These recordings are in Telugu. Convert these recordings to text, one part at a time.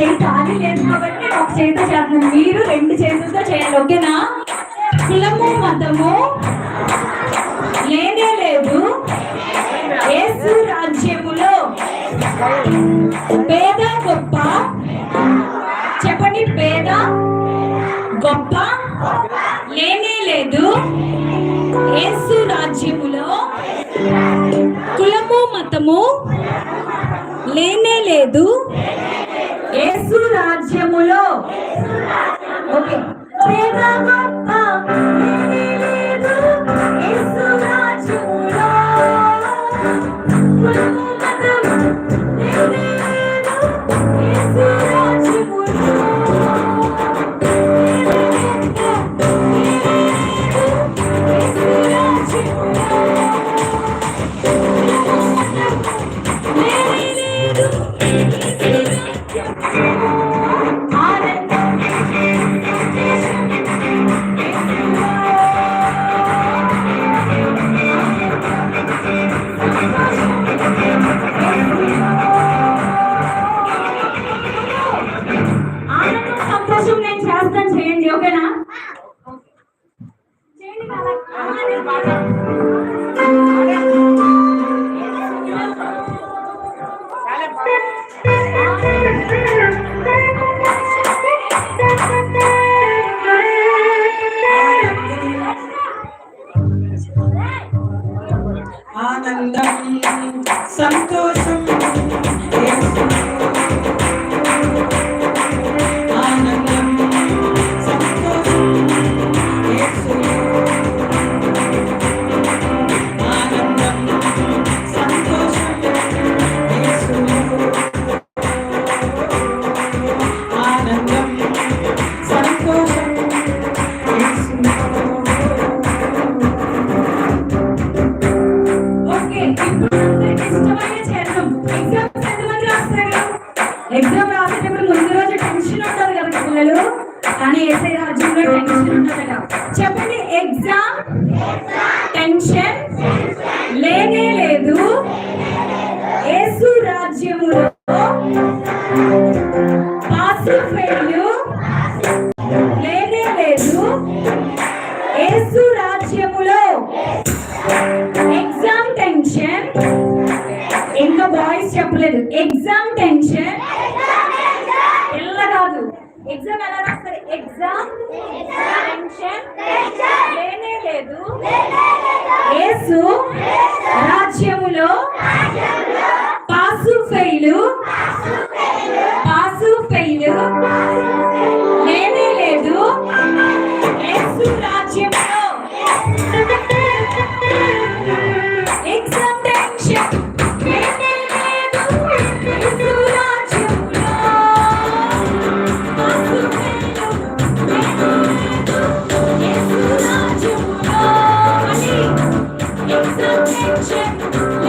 చేయి ఖాళీ లేదు కాబట్టి ఒక చేతితో చేస్తున్నాను మీరు రెండు చేతులతో చేయాలి ఓకేనా? కులము మతము లేనే లేదు. యేసు రాజ్యములో పేద గొప్ప చెప్పండి పేద గొప్ప లేనే లేదు. యేసు రాజ్యములో కులము మతము లేనే లేదు. రాజ్యములో ఓకే పేద Mother. టెన్షన్ లేనే లేదు. యేసు రాజ్యములో పాసు ఫెయిలు లేనే లేదు. యేసు రాజ్యములో ఎగ్జామ్ టెన్షన్. ఇంకా బాయ్స్ చెప్పలేదు. ఎగ్జామ్ ఎగ్జామ్ ఎలా ఎగ్జామ్ టెన్షన్ లేనే లేదు. యేసు రాజ్యములో పాసు ఫెయిలు పాసు ఫెయిలు లేనే లేదు. యేసు రాజ్యములో ఎగ్జామ్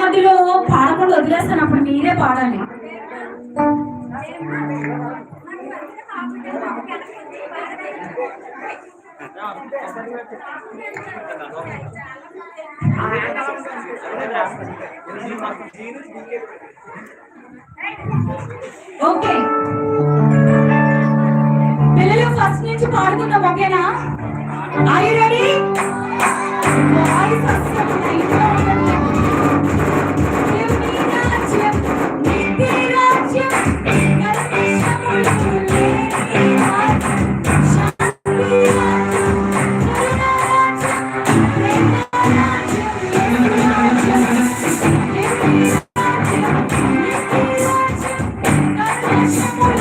మధ్యలో పాడకుండా వదిలేస్తాను. అప్పుడు మీరే పాడాలి. ఓకే. పిల్లలు ఫస్ట్ నుంచి పాడుకున్నాం ఓకేనా? I Yes.